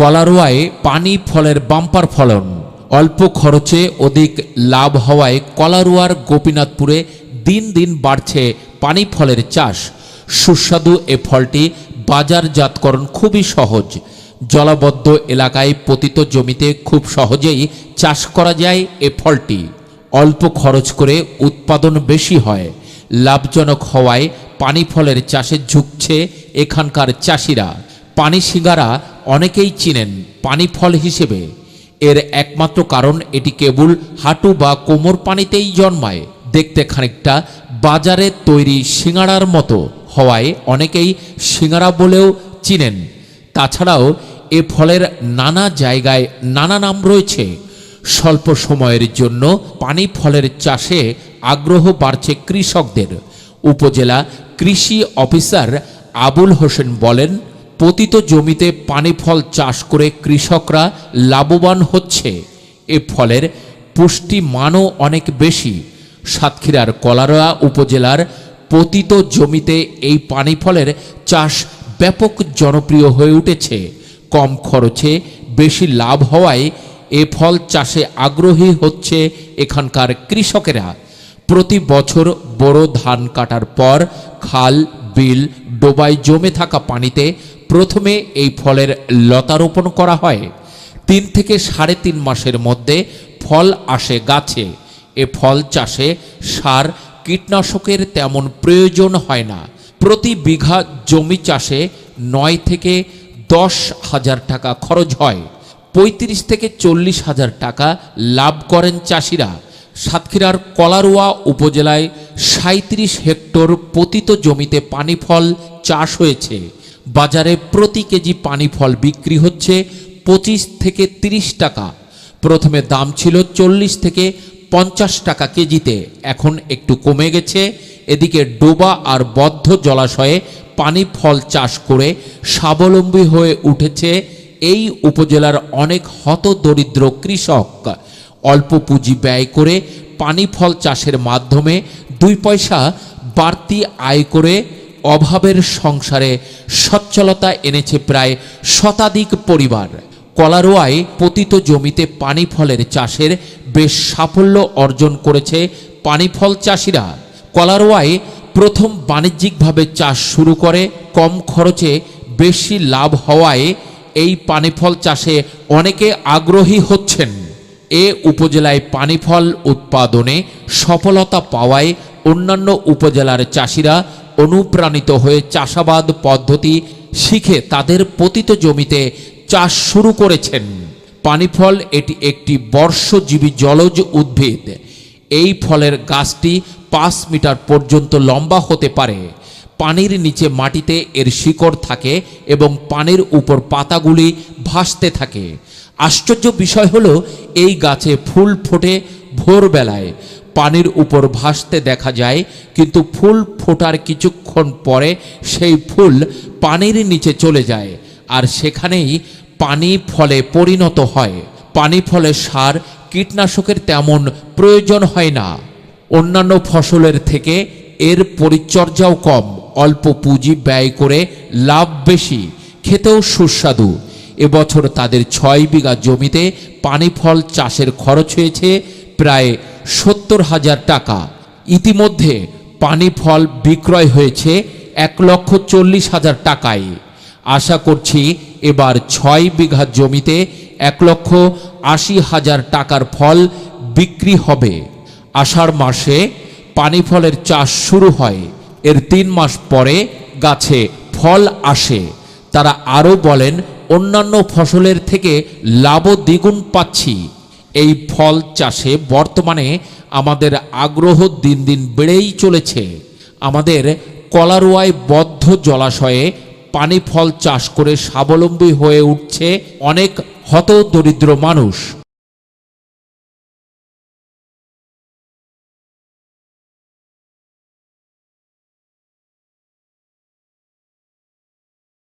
কলারোয়ায় পানি ফলের বাম্পার ফলন। অল্প খরচে অধিক লাভ হওয়ায় কলারোয়ার গোপীনাথপুরে দিন দিন বাড়ছে পানি ফলের চাষ। সুস্বাদু এ ফলটি বাজারজাতকরণ খুবই সহজ। জলাবদ্ধ এলাকায় পতিত জমিতে খুব সহজেই চাষ করা যায় এ ফলটি। অল্প খরচ করে উৎপাদন বেশি হয়। লাভজনক হওয়ায় পানি ফলের চাষে ঝুঁকছে এখানকার চাষিরা। পানি সিঙ্গারা অনেকেই চিনেন পানি ফল হিসেবে। এর একমাত্র কারণ এটি কেবল হাঁটু বা কোমর পানিতেই জন্মায়। দেখতে খানিকটা বাজারে তৈরি সিঙ্গারার মতো। হওয়ায় অনেকেই সিঙ্গারা বলেও চিনেন। তাছাড়াও এ ফলের নানা জায়গায় নানা নাম রয়েছে। স্বল্প সময়ের জন্য পানি ফলের চাষে আগ্রহ বাড়ছে কৃষকদের। উপজেলা কৃষি অফিসার আবুল হোসেন বলেন পতিত জমিতে পানি ফল চাষ করে কৃষকরা লাভবান হচ্ছে। এ ফলের পুষ্টি মানও অনেক বেশি। সাতক্ষীরার কলারোয়া উপজেলার পতিত জমিতে এই পানি ফলের চাষ ব্যাপক জনপ্রিয় হয়ে উঠেছে। কম খরচে বেশি লাভ হওয়ায় এ ফল চাষে আগ্রহী হচ্ছে এখানকার কৃষকেরা। প্রতি বছর বড় ধান কাটার পর খাল বিল ডোবায় জমে থাকা পানিতে প্রথমে এই ফলের লতা রোপণ করা হয়। তিন থেকে সাড়ে তিন মাসের মধ্যে ফল আসে গাছে। এ ফল চাষে সার, কীটনাশকের তেমন প্রয়োজন হয় না। প্রতি বিঘা জমি চাষে নয় থেকে দশ হাজার টাকা খরচ হয়। পঁয়ত্রিশ থেকে চল্লিশ হাজার টাকা লাভ করেন চাষিরা। সাতক্ষীরার কলারোয়া উপজেলায় সাঁত্রিশ হেক্টর পতিত জমিতে পানি ফল চাষ হয়েছে। বাজারে প্রতি কেজি পানি ফল বিক্রি হচ্ছে পঁচিশ থেকে তিরিশ টাকা। প্রথমে দাম ছিল চল্লিশ থেকে পঞ্চাশ টাকা কেজিতে। এখন একটু কমে গেছে। এদিকে ডোবা আর বদ্ধ জলাশয়ে পানি ফল চাষ করে স্বাবলম্বী হয়ে উঠেছে এই উপজেলার অনেক হতদরিদ্র কৃষক। অল্প পুঁজি ব্যয় করে পানি ফল চাষের মাধ্যমে দুই পয়সা বাড়তি আয় করে অভাবের সংসারে সচ্ছলতা এনেছে প্রায় শতাধিক পরিবার। কলারোয়ায় পতিত জমিতে পানি ফলের চাষের বেশ সাফল্য অর্জন করেছে পানি ফল চাষিরা। কলারোয়ায় প্রথম বাণিজ্যিকভাবে চাষ শুরু করে, কম খরচে বেশি লাভ হওয়ায় এই পানি ফল চাষে অনেকে আগ্রহী হচ্ছেন। এ উপজেলায় পানি ফল উৎপাদনে সফলতা পাওয়ায় অন্যান্য উপজেলার চাষিরা অনুপ্রাণিত হয়ে চাষাবাদ পদ্ধতি শিখে তাদের পতিত জমিতে চাষ শুরু করেছেন। পানিফল এটি একটি বর্ষজীবী জলজ উদ্ভিদ। এই ফলের গাছটি পাঁচ মিটার পর্যন্ত লম্বা হতে পারে। পানির নিচে মাটিতে এর শিকড় থাকে এবং পানির উপর পাতাগুলি ভাসতে থাকে। আশ্চর্য বিষয় হলো, এই গাছে ফুল ফোটে ভোরবেলায়। পানির উপর ভাসতে দেখা যায়, কিন্তু ফুল ফোটার কিছুক্ষণ পরে সেই ফুল পানির নিচে চলে যায়, আর সেখানেই পানি ফলে পরিণত হয়। পানি ফলে সার, কীটনাশকের তেমন প্রয়োজন হয় না। অন্যান্য ফসলের থেকে এর পরিচর্যাও কম। অল্প পুঁজি ব্যয় করে লাভ বেশি। খেতেও সুস্বাদু। এবছর তাদের ছয় বিঘা জমিতে পানি ফল চাষের খরচ হয়েছে প্রায় সত্তর হাজার টাকা। ইতিমধ্যে পানি ফল বিক্রয় হয়েছে এক লক্ষ চল্লিশ হাজার টাকায়। আশা করছি এবার ছয় বিঘা জমিতে এক লক্ষ আশি হাজার টাকার ফল বিক্রি হবে। আষাঢ় মাসে পানি ফলের চাষ শুরু হয়। এর তিন মাস পরে গাছে ফল আসে। তারা আরও বলেন অন্যান্য ফসলের থেকে লাভ দ্বিগুণ পাচ্ছি। এই ফল চাষে বর্তমানে আমাদের আগ্রহ দিন দিন বেড়েই চলেছে। আমাদের কলারোয়ায় বদ্ধ জলাশয়ে পানি ফল চাষ করে স্বাবলম্বী হয়ে উঠছে অনেক হত দরিদ্র মানুষ।